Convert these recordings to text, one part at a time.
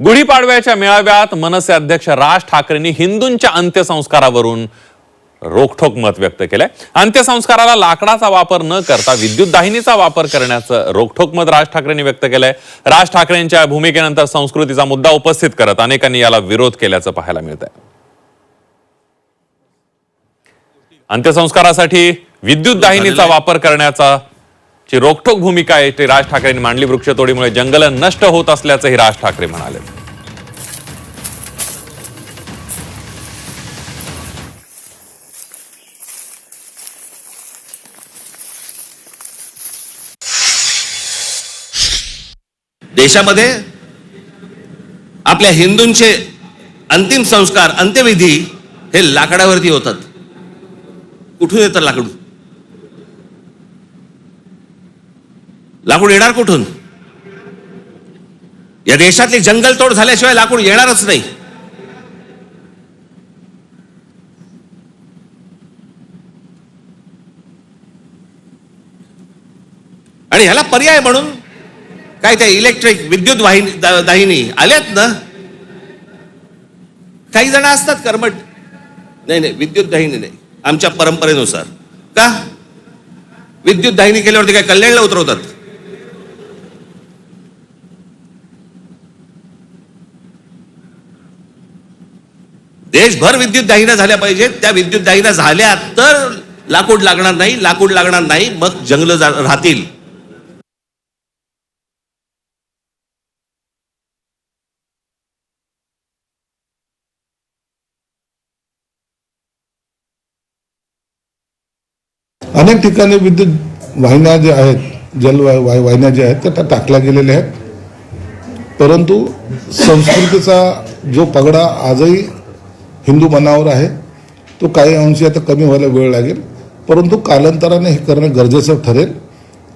गुढीपाडव्याच्या मेळाव्यात मनसे अध्यक्ष राज ठाकरेंनी हिंदूंच्या अंत्यसंस्कारावरून रोखठोक मत व्यक्त केलंय. अंत्यसंस्काराला लाकडाचा वापर न करता विद्युत दाहिनीचा वापर करण्याचं रोखठोक मत राज ठाकरेंनी व्यक्त केलंय. राज ठाकरेंच्या भूमिकेनंतर संस्कृतीचा मुद्दा उपस्थित करत अनेकांनी याला विरोध केल्याचं पाहायला मिळत आहे अंत्यसंस्कारासाठी विद्युत दाहिनीचा वापर करण्याचा ची रोखोक भूमिका आहे ते राज ठाकरेंनी मांडली वृक्षतोडीमुळे. जंगल नष्ट होत असल्याचंही राज ठाकरे म्हणाले. देशामध्ये आपल्या हिंदूंचे अंतिम संस्कार अंत्यविधी हे लाकडावरती होतात. कुठून येतं लाकडू? लाकूड येणार कुठून? या देशातली जंगलतोड झाल्याशिवाय लाकूड येणारच नाही. आणि ह्याला पर्याय म्हणून काय त्या इलेक्ट्रिक विद्युत वाहिनी दाहिनी आल्यात ना? काही जण असतात कर्मट नाही नाही विद्युत दाहिनी नाही. आमच्या परंपरेनुसार. का? विद्युत दाहिनी केल्यावरती काय कल्याणला उतरवतात? देशभर विद्युत दाहिन्या झाल्या पाहिजेत. त्या विद्युत दाहिन्या झाल्या तर लाकूड लागणार नाही लाकूड लागणार नाही मग जंगल राहतील. अनेक ठिकाणी विद्युत वाहिन्या ज्या आहेत जल वाहिन्या ज्या आहेत त्या टाकल्या गेलेल्या आहेत. परंतु संस्कृतीचा जो पगडा आजही हिंदू मनावर आहे. तो काही अंशी आता कमी व्हायला वेळ लागेल. परंतु कालांतराने हे करणं गरजेचं ठरेल.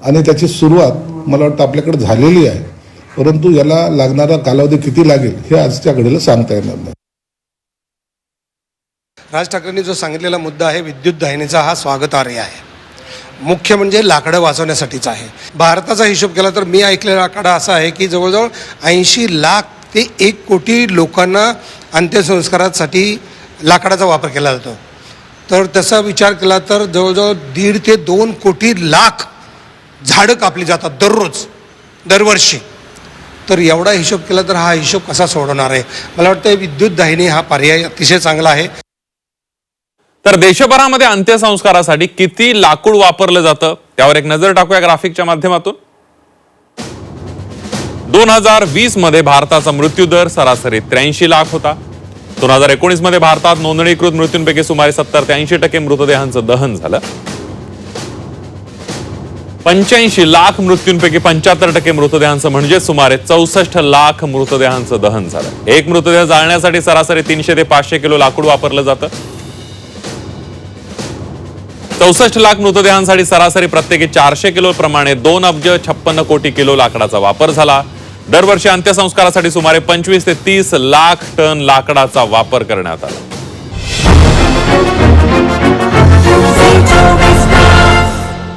आणि त्याची सुरुवात मला वाटतं आपल्याकडे झालेली आहे. परंतु याला लागणारा कालावधी किती लागेल हे आजच्या घडीला सांगता येणार नाही. राज ठाकरेंनी जो सांगितलेला मुद्दा आहे विद्युत दाहिनीचा हा स्वागतार्ह आहे. मुख्य म्हणजे लाकडं वाचवण्यासाठीचा आहे. भारताचा हिशोब केला तर मी ऐकलेला आकडा असा आहे की जवळजवळ ऐंशी लाख ते एक कोटी लोकांना अंत्यसंस्कारासाठी लाकडाचा वापर केला जातो. तर तसा विचार केला तर जवळजवळ दीड ते दोन कोटी लाख झाडं कापली जातात दररोज दरवर्षी. तर एवढा हिशोब केला तर हा हिशोब कसा सोडवणार आहे? मला वाटतं विद्युत दाहिनी हा पर्याय अतिशय चांगला आहे. तर देशभरामध्ये अंत्यसंस्कारासाठी किती लाकूड वापरलं जातं? त्यावर एक नजर टाकूया ग्राफिकच्या माध्यमातून. दोन हजार वीसमध्ये भारताचा मृत्यू दर सरासरी त्र्याऐंशी लाख होता. दोन हजार एकोणीसमध्ये भारतात नोंदणीकृत मृत्यूंपैकी सुमारे सत्तर ते ऐंशी टक्के मृतदेहांचं दहन झालं. पंच्याऐंशी लाख मृत्यूंपैकी पंच्याहत्तर टक्के मृतदेहांचं म्हणजे सुमारे चौसष्ट लाख मृतदेहांचं दहन झालं. एक मृतदेह जाळण्यासाठी सरासरी तीनशे ते पाचशे किलो लाकूड वापरलं जातं. चौसष्ट लाख मृतदेहांसाठी सरासरी प्रत्येकी चारशे किलो प्रमाणे दोन अब्ज छप्पन्न कोटी किलो लाकडाचा वापर झाला. दरवर्षी अंत्यसंस्कारासाठी सुमारे पंचवीस ते तीस लाख टन लाकडाचा वापर करण्यात आला.